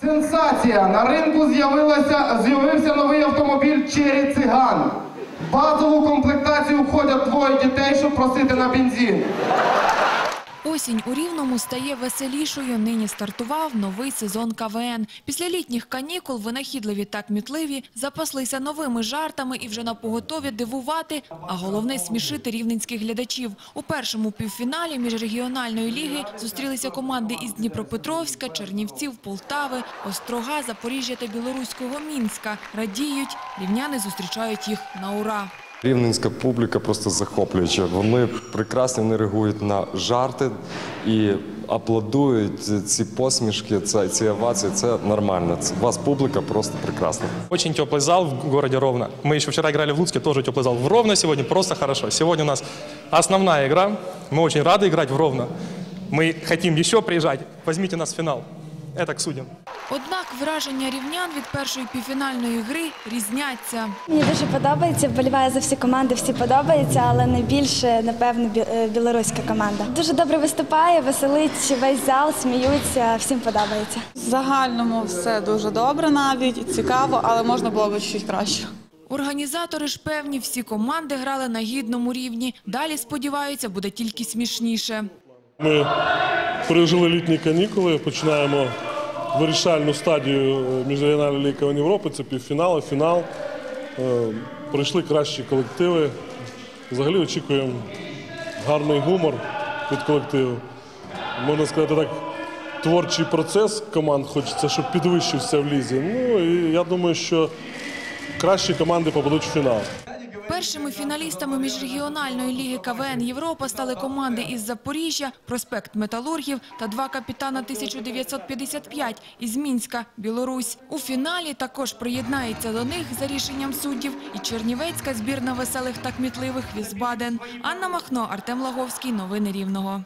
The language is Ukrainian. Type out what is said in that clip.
Сенсація! На ринку з'явився новий автомобіль Чері Циган. В базову комплектацію входять двоє дітей, щоб просити на бензин. Осінь у Рівному стає веселішою. Нині стартував новий сезон КВН. Після літніх канікул винахідливі та кмітливі запаслися новими жартами і вже на поготові дивувати, а головне смішити рівненських глядачів. У першому півфіналі міжрегіональної ліги зустрілися команди із Дніпропетровська, Чернівців, Полтави, Острога, Запоріжжя та білоруського Мінська. Радіють, рівняни зустрічають їх на ура. Рівненська публіка просто захоплююча. Вони прекрасно вони реагують на жарти і аплодують ці посмішки, це, ці овації. Це нормально. Це, у вас публіка просто прекрасна. Очень теплый зал в городе Ровно. Мы еще вчера играли в Луцке, тоже теплый зал. В Ровно сегодня просто хорошо. Сегодня у нас основная игра. Мы очень рады играть в Ровно. Мы хотим еще приезжать. Возьмите нас в финал. Это к судьям. Однак враження рівнян від першої півфінальної гри різняться. Мені дуже подобається, вболіваю за всі команди, всі подобається, але найбільше, напевно, е, білоруська команда. Дуже добре виступає, веселить весь зал, сміються, всім подобається. В загальному все дуже добре навіть, цікаво, але можна було б чуть краще. Організатори ж певні, всі команди грали на гідному рівні. Далі, сподіваються, буде тільки смішніше. Ми пережили літні канікули, починаємо вирішальну стадію е, міжрегіональної ліги Європи. Це півфінал, фінал. Е, Прийшли кращі колективи. Взагалі очікуємо гарний гумор від колективу. Можна сказати так, творчий процес команд хочеться, щоб підвищився в лізі. Ну і я думаю, що кращі команди попадуть в фінал. Першими фіналістами міжрегіональної ліги КВН Європа стали команди із Запоріжжя, проспект Металургів та два капітана 1955 із Мінська, Білорусь. У фіналі також приєднається до них за рішенням суддів і чернівецька збірна веселих та кмітливих Візбаден. Анна Махно, Артем Лаговський. Новини Рівного.